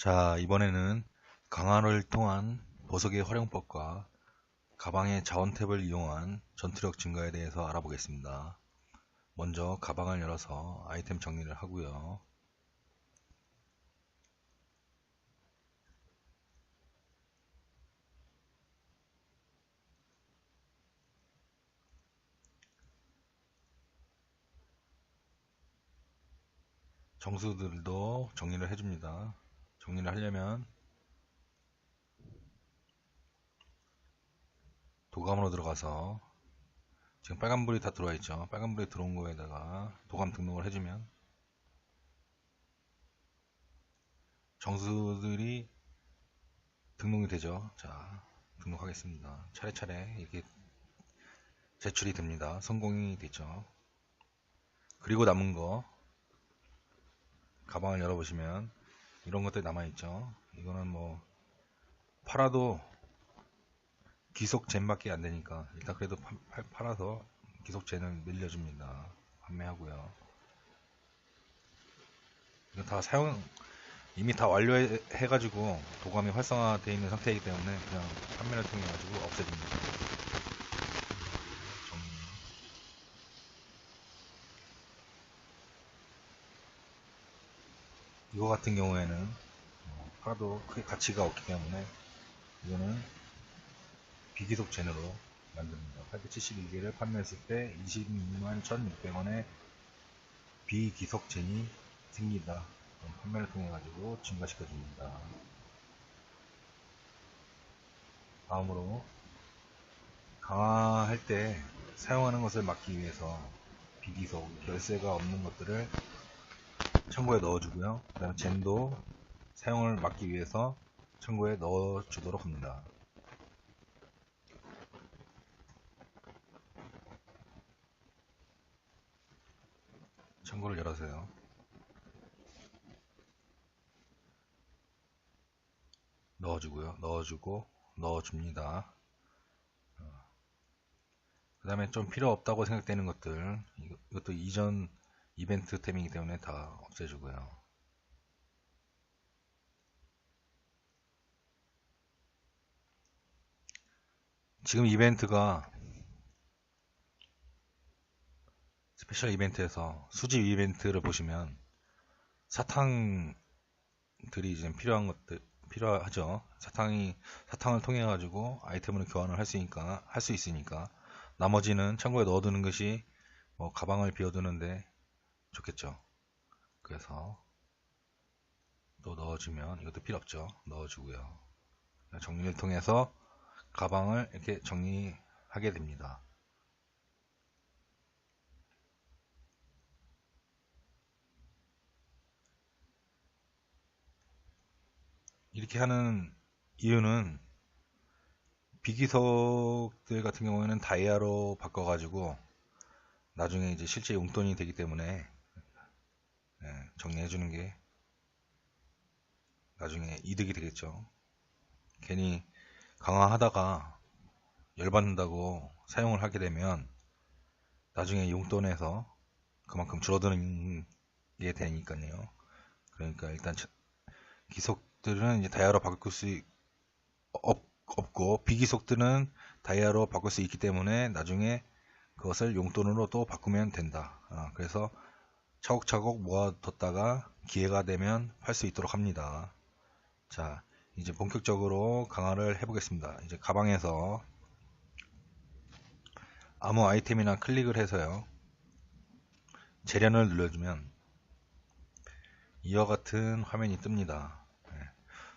자, 이번에는 강화를 통한 보석의 활용법과 가방의 자원 탭을 이용한 전투력 증가에 대해서 알아보겠습니다. 먼저 가방을 열어서 아이템 정리를 하고요. 정수들도 정리를 해줍니다. 정리를 하려면 도감으로 들어가서 지금 빨간불이 다 들어와 있죠. 빨간불이 들어온 거에다가 도감 등록을 해주면 정수들이 등록이 되죠. 자, 등록하겠습니다. 차례차례 이렇게 제출이 됩니다. 성공이 되죠. 그리고 남은 거 가방을 열어보시면 이런 것들이 남아있죠. 이거는 뭐 팔아도 기속 젠밖에 안 되니까 일단 그래도 파, 팔아서 기속 젠을 늘려줍니다. 판매하고요. 이건 다 사용 이미 다 완료해가지고 도감이 활성화되어 있는 상태이기 때문에 그냥 판매를 통해 가지고 없애줍니다. 이거 같은 경우에는 어, 팔아도 크게 가치가 없기 때문에 이거는 비기속 젠으로 만듭니다. 871개를 판매했을 때 26만 1,600원의 비기속 젠이. 그럼 판매를 통해 가지고 증가시켜 줍니다. 다음으로 강화할 때 사용하는 것을 막기 위해서 비기속 결세가 없는 것들을 창고에 넣어주고요. 그 다음에 젠도 사용을 막기 위해서 창고에 넣어주도록 합니다. 창고를 열어서요. 넣어주고요. 넣어주고 넣어줍니다. 그 다음에 좀 필요 없다고 생각되는 것들 이것도 이전 이벤트 템이기 때문에 다 없애주고요. 지금 이벤트가 스페셜 이벤트에서 수집 이벤트를 보시면 사탕들이 이제 필요한 것들 필요하죠. 사탕이 사탕을 통해 가지고 아이템을 교환을 할 수 있으니까 할 수 있으니까 나머지는 창고에 넣어두는 것이 뭐 가방을 비워두는데 좋겠죠. 그래서 또 넣어주면 이것도 필요 없죠. 넣어주고요. 정리를 통해서 가방을 이렇게 정리하게 됩니다. 이렇게 하는 이유는 비기석들 같은 경우에는 다이아로 바꿔가지고 나중에 이제 실제 용돈이 되기 때문에 네, 정리해주는 게 나중에 이득이 되겠죠. 괜히 강화하다가 열받는다고 사용을 하게 되면 나중에 용돈에서 그만큼 줄어드는 게 되니까요. 그러니까 일단 기속들은 이제 다이아로 바꿀 수 없, 없고 비기속들은 다이아로 바꿀 수 있기 때문에 나중에 그것을 용돈으로 또 바꾸면 된다. 어, 그래서 차곡차곡 모아뒀다가 기회가 되면 팔 수 있도록 합니다. 자, 이제 본격적으로 강화를 해보겠습니다. 이제 가방에서 아무 아이템이나 클릭을 해서요. 재련을 눌러주면 이와 같은 화면이 뜹니다. 네.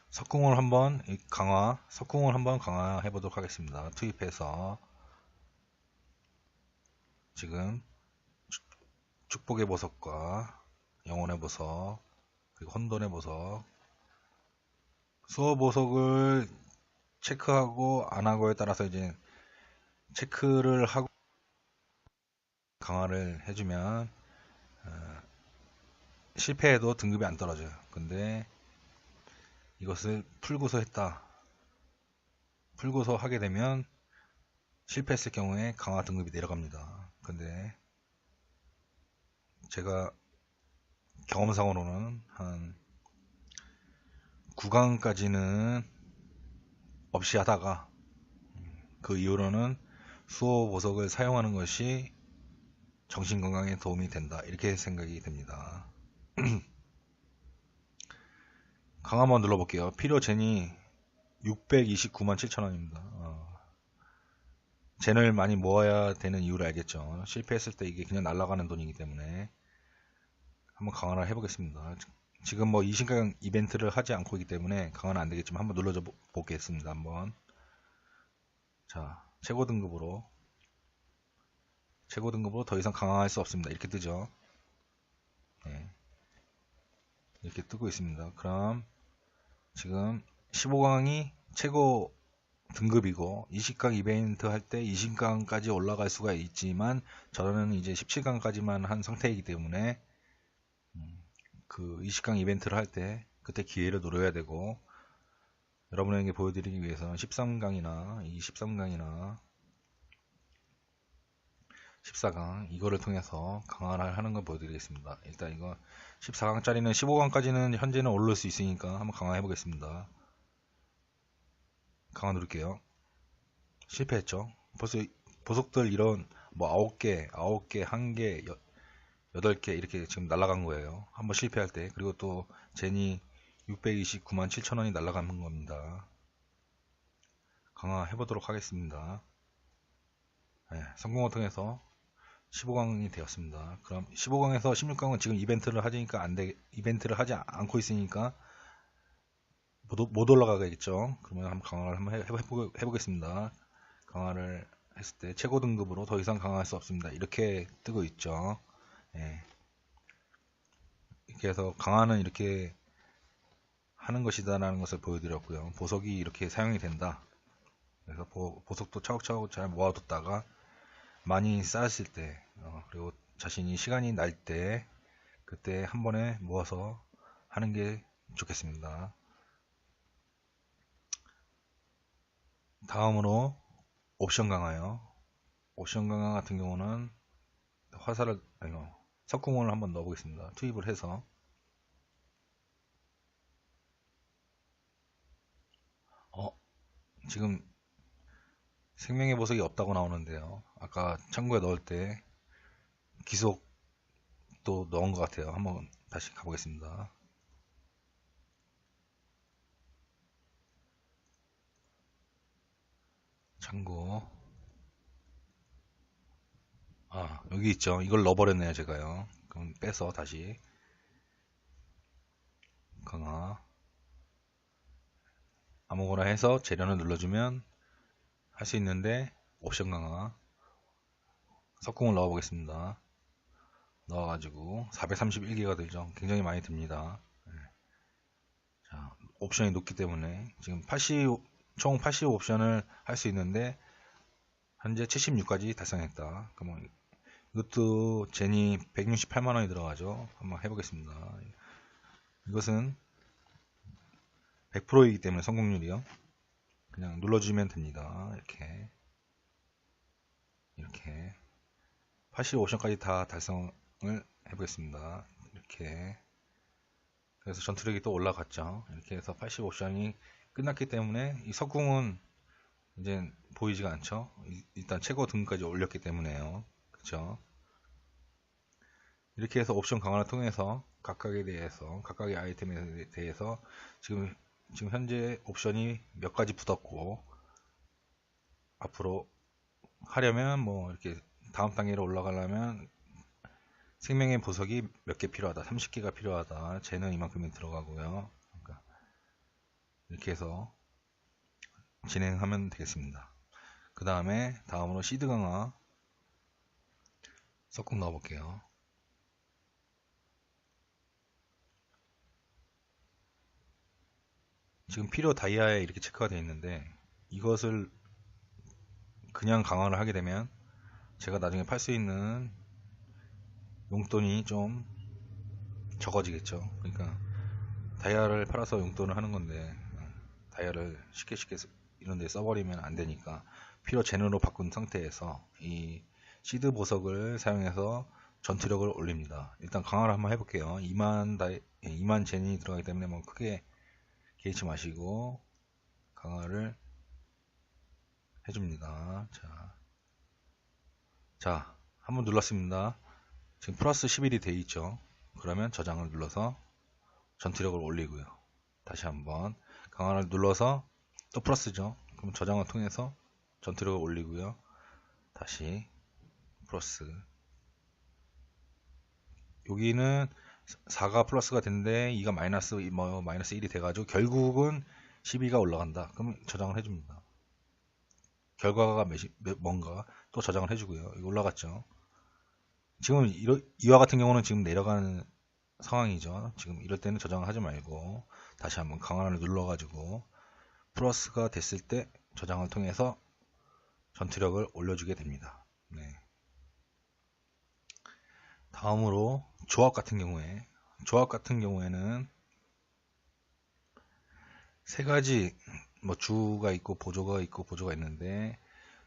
석궁을 한번 강화, 석궁을 한번 강화해 보도록 하겠습니다. 투입해서 지금 축복의 보석과 영혼의 보석 그리고 혼돈의 보석. 수어 보석을 체크하고 안 하고에 따라서 이제 체크를 하고 강화를 해주면 어, 실패해도 등급이 안 떨어져요. 근데 이것을 풀고서 했다. 풀고서 하게 되면 실패했을 경우에 강화 등급이 내려갑니다. 근데 제가 경험상으로는 한 구강까지는 없이 하다가 그 이후로는 수호 보석을 사용하는 것이 정신 건강에 도움이 된다 이렇게 생각이 됩니다. 강 한번 눌러볼게요. 필요 젠이 629만 7천원입니다. 어. 젠을 많이 모아야 되는 이유를 알겠죠. 실패했을 때 이게 그냥 날아가는 돈이기 때문에 한번 강화를 해보겠습니다. 지금 뭐 이신강 이벤트를 하지 않고 있기 때문에 강화는 안 되겠지만 한번 눌러줘 보겠습니다. 한번 자 최고 등급으로 최고 등급으로 더 이상 강화할 수 없습니다. 이렇게 뜨죠. 네. 이렇게 뜨고 있습니다. 그럼 지금 15강이 최고 등급이고 20강 이벤트 할 때 20강까지 올라갈 수가 있지만 저는 이제 17강까지만 한 상태이기 때문에 음, 그 20강 이벤트를 할 때 그때 기회를 노려야 되고 여러분에게 보여드리기 위해서는 13강이나 이 13강이나 14강 이거를 통해서 강화를 하는 걸 보여드리겠습니다. 일단 이거 14강짜리는 15강까지는 현재는 오를 수 있으니까 한번 강화해 보겠습니다. 강화 누를게요. 실패했죠. 벌써 보석들 이런 뭐 9개, 9개, 1개, 8개 이렇게 지금 날라간 거예요. 한번 실패할 때. 그리고 또 제니 629만 7천원이 날라가는 겁니다. 강화해 보도록 하겠습니다. 네, 성공을 통해서 15강이 되었습니다. 그럼 15강에서 16강은 지금 이벤트를 하니까 안 돼, 이벤트를 하지 않고 있으니까 못, 못 올라가겠죠. 그러면 한번 강화를 한번 해보, 해보겠습니다. 강화를 했을 때 최고 등급으로 더 이상 강화할 수 없습니다. 이렇게 뜨고 있죠. 예. 이렇게 해서 강화는 이렇게 하는 것이다라는 것을 보여드렸고요. 보석이 이렇게 사용이 된다. 그래서 보, 보석도 차곡차곡 잘 모아뒀다가 많이 쌓았을 때 어, 그리고 자신이 시간이 날 때 그때 한 번에 모아서 하는 게 좋겠습니다. 다음으로 옵션 강화요. 옵션 강화 같은 경우는 화살을 아니요 석궁을 한번 넣어보겠습니다. 투입을 해서 어 지금 생명의 보석이 없다고 나오는데요. 아까 창고에 넣을 때 기속도 넣은 것 같아요. 한번 다시 가보겠습니다. 창고 아 여기 있죠. 이걸 넣어버렸네요. 제가요. 그럼 빼서 다시 강화 아무거나 해서 재련을 눌러주면 할 수 있는데 옵션 강화 석궁을 넣어 보겠습니다 넣어가지고 431개가 들죠 굉장히 많이 듭니다 네. 자 옵션이 높기 때문에 지금 80, 총80 옵션을 할 수 있는데 현재 76까지 달성했다 그러면 이것도 제니 168만원이 들어가죠 한번 해보겠습니다 이것은 100%이기 때문에 성공률이요 그냥 눌러주면 됩니다 이렇게 이렇게 85옵션까지 다 달성을 해보겠습니다. 이렇게 그래서 전투력이 또 올라갔죠. 이렇게 해서 85옵션이 끝났기 때문에 이 석궁은 이제 보이지가 않죠. 일단 최고 등까지 올렸기 때문에요. 그렇죠. 이렇게 해서 옵션 강화를 통해서 각각에 대해서 각각의 아이템에 대해서 지금 지금 현재 옵션이 몇 가지 붙었고 앞으로 하려면 뭐 이렇게 다음 단계로 올라가려면 생명의 보석이 몇 개 필요하다. 30개가 필요하다. 쟤는 이만큼이 들어가고요. 그러니까 이렇게 해서 진행하면 되겠습니다. 그 다음에 다음으로 시드 강화 섞어 넣어 볼게요 지금 필요 다이아에 이렇게 체크가 되어 있는데 이것을 그냥 강화를 하게 되면 제가 나중에 팔 수 있는 용돈이 좀 적어지겠죠. 그러니까 다이아를 팔아서 용돈을 하는 건데 다이아를 쉽게 쉽게 이런 데 써버리면 안 되니까 필요 젠으로 바꾼 상태에서 이 시드 보석을 사용해서 전투력을 올립니다. 일단 강화를 한번 해볼게요. 2만 다이, 2만 젠이 들어가기 때문에 뭐 크게 개의치 마시고 강화를 해줍니다. 자, 자, 한번 눌렀습니다. 지금 플러스 11이 돼 있죠. 그러면 저장을 눌러서 전투력을 올리고요. 다시 한번 강화를 눌러서 또 플러스죠. 그럼 저장을 통해서 전투력을 올리고요. 다시 플러스 여기는 4가 플러스가 됐는데 2가 마이너스 뭐 마이너스 1이 돼가지고 결국은 12가 올라간다. 그럼 저장을 해줍니다. 결과가 몇이, 몇, 뭔가 또 저장을 해주고요. 올라갔죠. 지금 이러, 이와 같은 경우는 지금 내려가는 상황이죠. 지금 이럴 때는 저장을 하지 말고 다시 한번 강화를 눌러가지고 플러스가 됐을 때 저장을 통해서 전투력을 올려주게 됩니다. 네. 다음으로 조합 같은 경우에 조합 같은 경우에는 세 가지 뭐 주가 있고 보조가 있고 보조가 있는데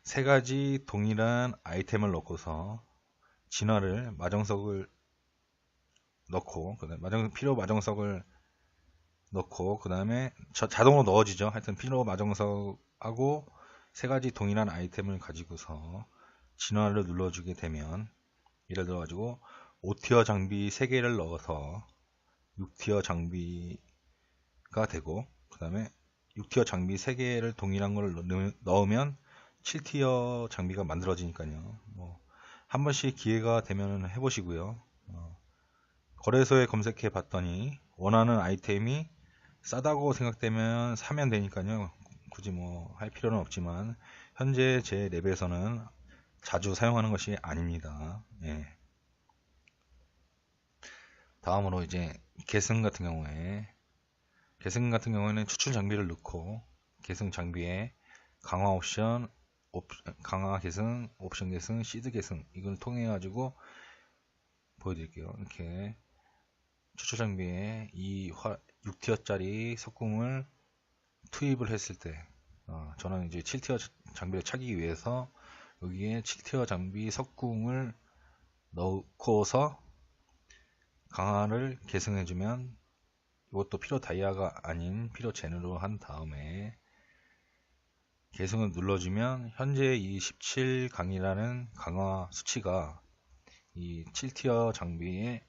세 가지 동일한 아이템을 넣고서 진화를 마정석을 넣고 그다음 마정 필요 마정석을 넣고 그 다음에 자동으로 넣어지죠. 하여튼 필요 마정석하고 세 가지 동일한 아이템을 가지고서 진화를 눌러주게 되면 예를 들어 가지고 5티어 장비 3개를 넣어서 6티어 장비가 되고 그 다음에 6티어 장비 3개를 동일한 걸 넣으면 7티어 장비가 만들어지니까요. 뭐, 한 번씩 기회가 되면 해보시고요. 어, 거래소에 검색해 봤더니 원하는 아이템이 싸다고 생각되면 사면 되니까요. 굳이 뭐 할 필요는 없지만 현재 제 랩에서는 자주 사용하는 것이 아닙니다. 예. 다음으로 이제 계승 같은 경우에 계승 같은 경우에는 추출 장비를 넣고 계승 장비에 강화 옵션, 옵, 강화 계승, 옵션 계승, 시드 계승 이걸 통해 가지고 보여드릴게요. 이렇게 추출 장비에 이 화, 6티어짜리 석궁을 투입을 했을 때 어, 저는 이제 7티어 장비를 차기 위해서 여기에 7티어 장비 석궁을 넣고서 강화를 계승해주면 이것도 필요 다이아가 아닌 필요 젠으로 한 다음에 계승을 눌러주면 현재 이 17강이라는 강화 수치가 이 7티어 장비에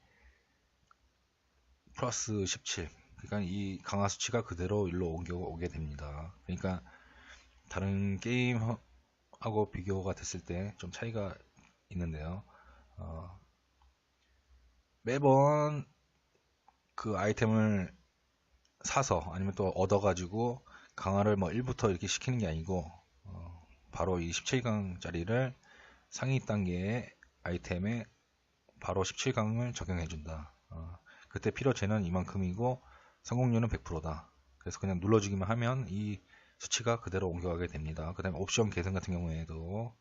플러스 17 그러니까 이 강화 수치가 그대로 일로 옮겨오게 됩니다. 그러니까 다른 게임 하고 비교가 됐을 때 좀 차이가 있는데요 어, 매번 그 아이템을 사서 아니면 또 얻어가지고 강화를 뭐 1부터 이렇게 시키는 게 아니고 어, 바로 이 17강짜리를 상위 단계의 아이템에 바로 17강을 적용해준다. 어, 그때 필요제는 이만큼이고 성공률은 100%다. 그래서 그냥 눌러주기만 하면 이 수치가 그대로 옮겨가게 됩니다. 그 다음에 옵션 계산 같은 경우에도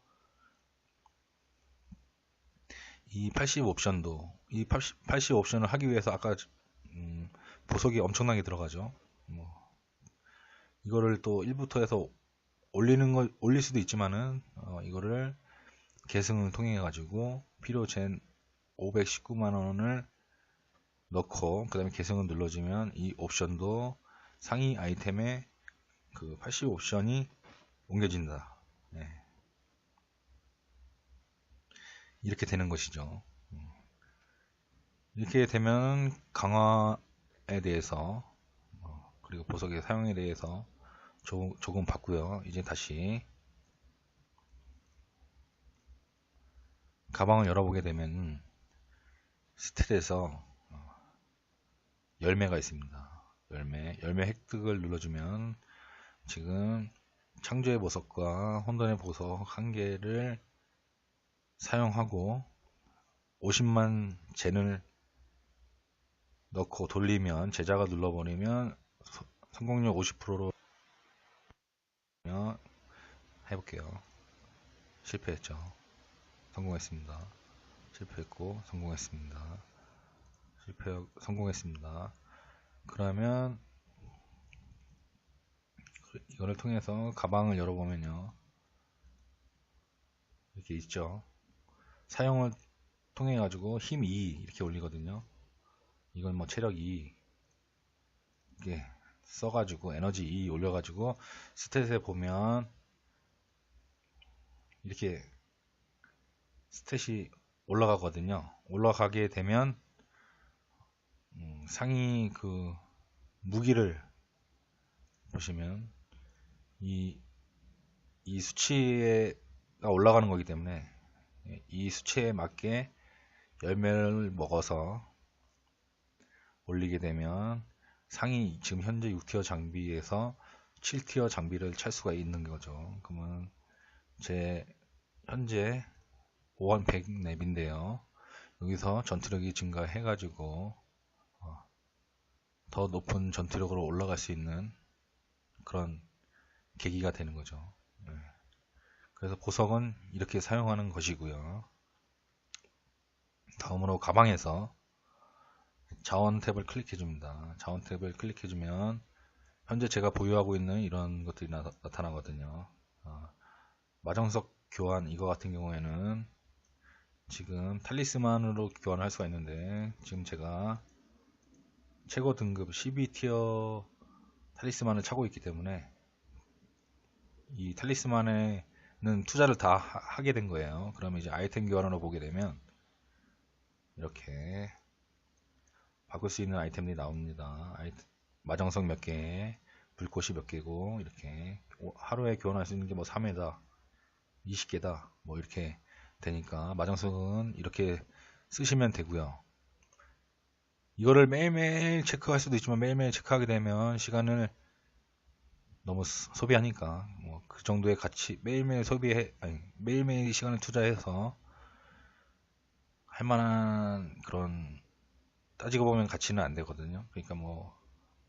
이 80 옵션도 이 80, 80 옵션을 하기 위해서 아까 음, 보석이 엄청나게 들어가죠. 뭐 이거를 또 1부터 해서 올리는 거 올릴 수도 있지만은 어, 이거를 계승을 통해 가지고 필요 젠 519만 원을 넣고 그 다음에 계승을 눌러주면 이 옵션도 상위 아이템에 그 80 옵션이 옮겨진다. 네. 이렇게 되는 것이죠. 이렇게 되면 강화에 대해서 어, 그리고 보석의 사용에 대해서 조, 조금 봤고요. 이제 다시 가방을 열어보게 되면 스탯에서 어, 열매가 있습니다. 열매, 열매 획득을 눌러주면 지금 창조의 보석과 혼돈의 보석 한 개를 사용하고 50만 젠을 넣고 돌리면 제자가 눌러버리면 성공률 50%로 해볼게요. 실패했죠. 성공했습니다. 실패했고 성공했습니다. 실패 성공했습니다. 그러면 이거를 통해서 가방을 열어보면요. 이렇게 있죠. 사용을 통해 가지고 힘 2 이렇게 올리거든요. 이건 뭐 체력 2 이게 써가지고 에너지 E 올려가지고 스탯에 보면 이렇게 스탯이 올라가거든요. 올라가게 되면 음, 상위 그 무기를 보시면 이, 이 수치가 올라가는 거기 때문에 이 수치에 맞게 열매를 먹어서 올리게 되면 상위 지금 현재 6티어 장비에서 7티어 장비를 찰 수가 있는 거죠. 그러면 제 현재 5원 100 랩인데요. 여기서 전투력이 증가해 가지고 어, 더 높은 전투력으로 올라갈 수 있는 그런 계기가 되는 거죠. 네. 그래서 보석은 이렇게 사용하는 것이고요. 다음으로 가방에서 자원 탭을 클릭해 줍니다. 자원 탭을 클릭해 주면 현재 제가 보유하고 있는 이런 것들이 나, 타나거든요 어, 마정석 교환 이거 같은 경우에는 지금 탈리스만으로 교환할 수가 있는데 지금 제가 최고 등급 12티어 탈리스만을 차고 있기 때문에 이 탈리스만에는 투자를 다 하, 게 된 거예요. 그러면 이제 아이템 교환으로 보게 되면 이렇게 바꿀 수 있는 아이템들이 나옵니다. 아이템, 마정석 몇 개, 불꽃이 몇 개고 이렇게 하루에 교환할 수 있는 게 뭐 3회다, 20개다, 뭐 이렇게 되니까 마정석은 이렇게 쓰시면 되고요. 이거를 매일매일 체크할 수도 있지만 매일매일 체크하게 되면 시간을 너무 소비하니까 뭐 그 정도의 가치 매일매일 소비해 아니 매일매일 시간을 투자해서 할 만한 그런 따지고 보면 가치는 안 되거든요. 그러니까 뭐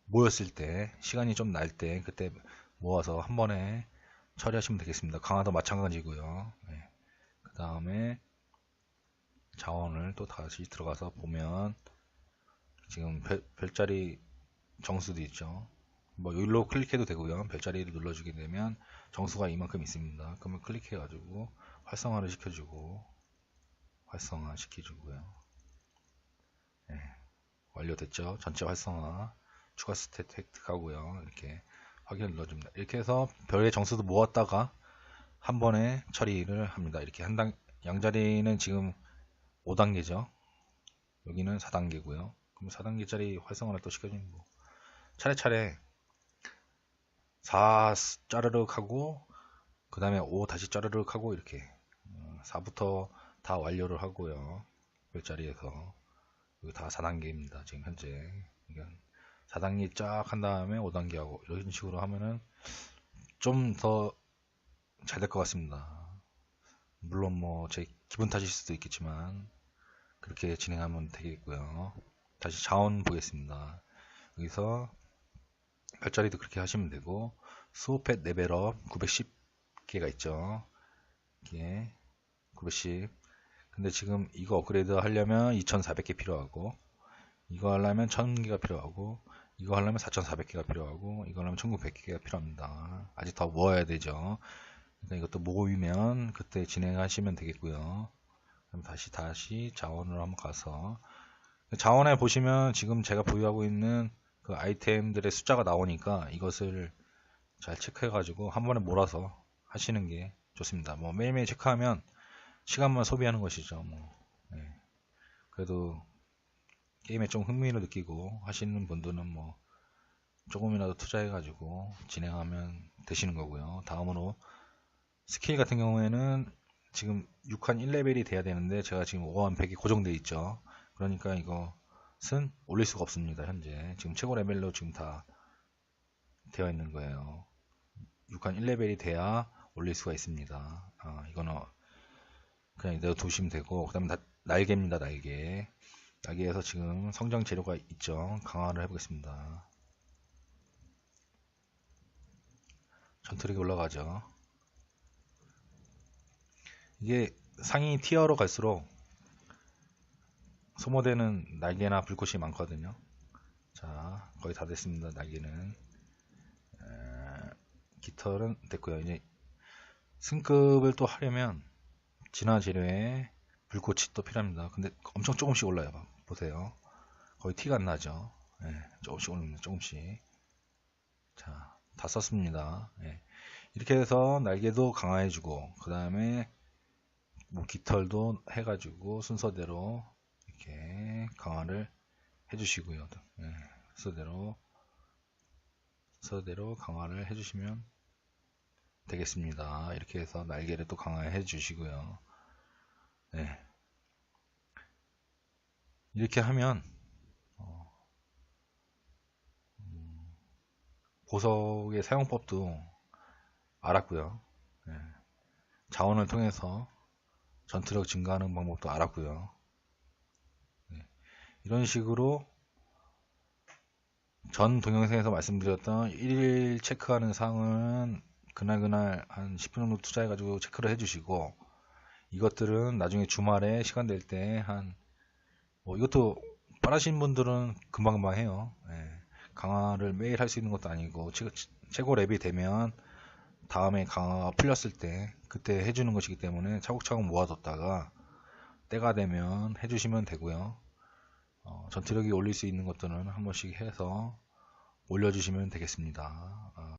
모였을 때 시간이 좀 날 때 그때 모아서 한 번에 처리하시면 되겠습니다. 강화도 마찬가지고요. 네. 그 다음에 자원을 또 다시 들어가서 보면 지금 별, 별자리 정수도 있죠. 뭐 여기로 클릭해도 되고요. 별자리를 눌러주게 되면 정수가 이만큼 있습니다. 그러면 클릭해가지고 활성화를 시켜주고 활성화 시켜주고요. 네, 완료됐죠. 전체 활성화 추가 스탯 획득하고요. 이렇게 확인을 눌러줍니다. 이렇게 해서 별의 정수도 모았다가 한 번에 처리를 합니다. 이렇게 한 단, 양자리는 지금 5단계죠. 여기는 4단계고요. 그럼 4단계짜리 활성화를 또 시켜주는 거. 차례차례 4 짜르륵 하고 그 다음에 5 다시 짜르륵 하고 이렇게 4부터 어, 다 완료를 하고요. 별자리에서. 여기 다 4단계입니다 지금 현재. 4단계 쫙 한 다음에 5단계 하고 이런 식으로 하면은 좀 더 잘 될 것 같습니다. 물론 뭐 제 기분 탓일 수도 있겠지만 그렇게 진행하면 되겠고요. 다시 자원 보겠습니다. 여기서 별자리도 그렇게 하시면 되고 수호펫 레벨업 910개가 있죠. 이게 910 근데 지금 이거 업그레이드 하려면 2400개 필요하고 이거 하려면 1000개가 필요하고 이거 하려면 4400개가 필요하고 이거 하려면 1900개가 필요합니다. 아직 더 모아야 되죠. 그러니까 이것도 모이면 그때 진행하시면 되겠고요. 그럼 다시 다시 자원으로 한번 가서. 자원에 보시면 지금 제가 보유하고 있는 그 아이템들의 숫자가 나오니까 이것을 잘 체크해 가지고 한 번에 몰아서 하시는 게 좋습니다. 뭐 매일매일 체크하면 시간만 소비하는 것이죠 뭐. 네. 그래도 게임에 좀 흥미를 느끼고 하시는 분들은 뭐 조금이라도 투자해 가지고 진행하면 되시는 거고요. 다음으로 스킬 같은 경우에는 지금 6한 1레벨이 돼야 되는데 제가 지금 5한 100이 고정되어 있죠. 그러니까 이거 것 은 올릴 수가 없습니다. 현재 지금 최고 레벨로 지금 다 되어 있는 거예요. 6한 1레벨이 돼야 올릴 수가 있습니다. 어, 이거는 그냥 이대로 두시면 되고 그 다음에 날개입니다. 날개 날개에서 지금 성장 재료가 있죠. 강화를 해보겠습니다. 전투력이 올라가죠. 이게 상위 티어로 갈수록 소모되는 날개나 불꽃이 많거든요. 자, 거의 다 됐습니다. 날개는. 에, 깃털은 됐고요. 이제 승급을 또 하려면 진화 재료에 불꽃이 또 필요합니다. 근데 엄청 조금씩 올라요. 보세요. 거의 티가 안 나죠. 네, 조금씩 올립니다. 조금씩. 다 썼습니다. 예. 이렇게 해서 날개도 강화해주고 그 다음에 뭐 깃털도 해가지고 순서대로 이렇게 강화를 해주시고요. 예. 순서대로 순서대로 강화를 해주시면 되겠습니다. 이렇게 해서 날개를 또 강화해 주시고요. 네. 이렇게 하면 어, 음, 보석의 사용법도 알았고요. 네. 자원을 통해서 전투력 증가하는 방법도 알았고요. 네. 이런 식으로 전 동영상에서 말씀드렸던 1일 체크하는 사항은 그날그날 한 10분 정도 투자해가지고 체크를 해주시고 이것들은 나중에 주말에 시간 될 때 한 뭐 이것도 빠르신 분들은 금방금방 해요. 예. 강화를 매일 할 수 있는 것도 아니고 최고 랩이 되면 다음에 강화가 풀렸을 때 그때 해주는 것이기 때문에 차곡차곡 모아뒀다가 때가 되면 해주시면 되고요. 어, 전투력이 올릴 수 있는 것들은 한 번씩 해서 올려주시면 되겠습니다. 어,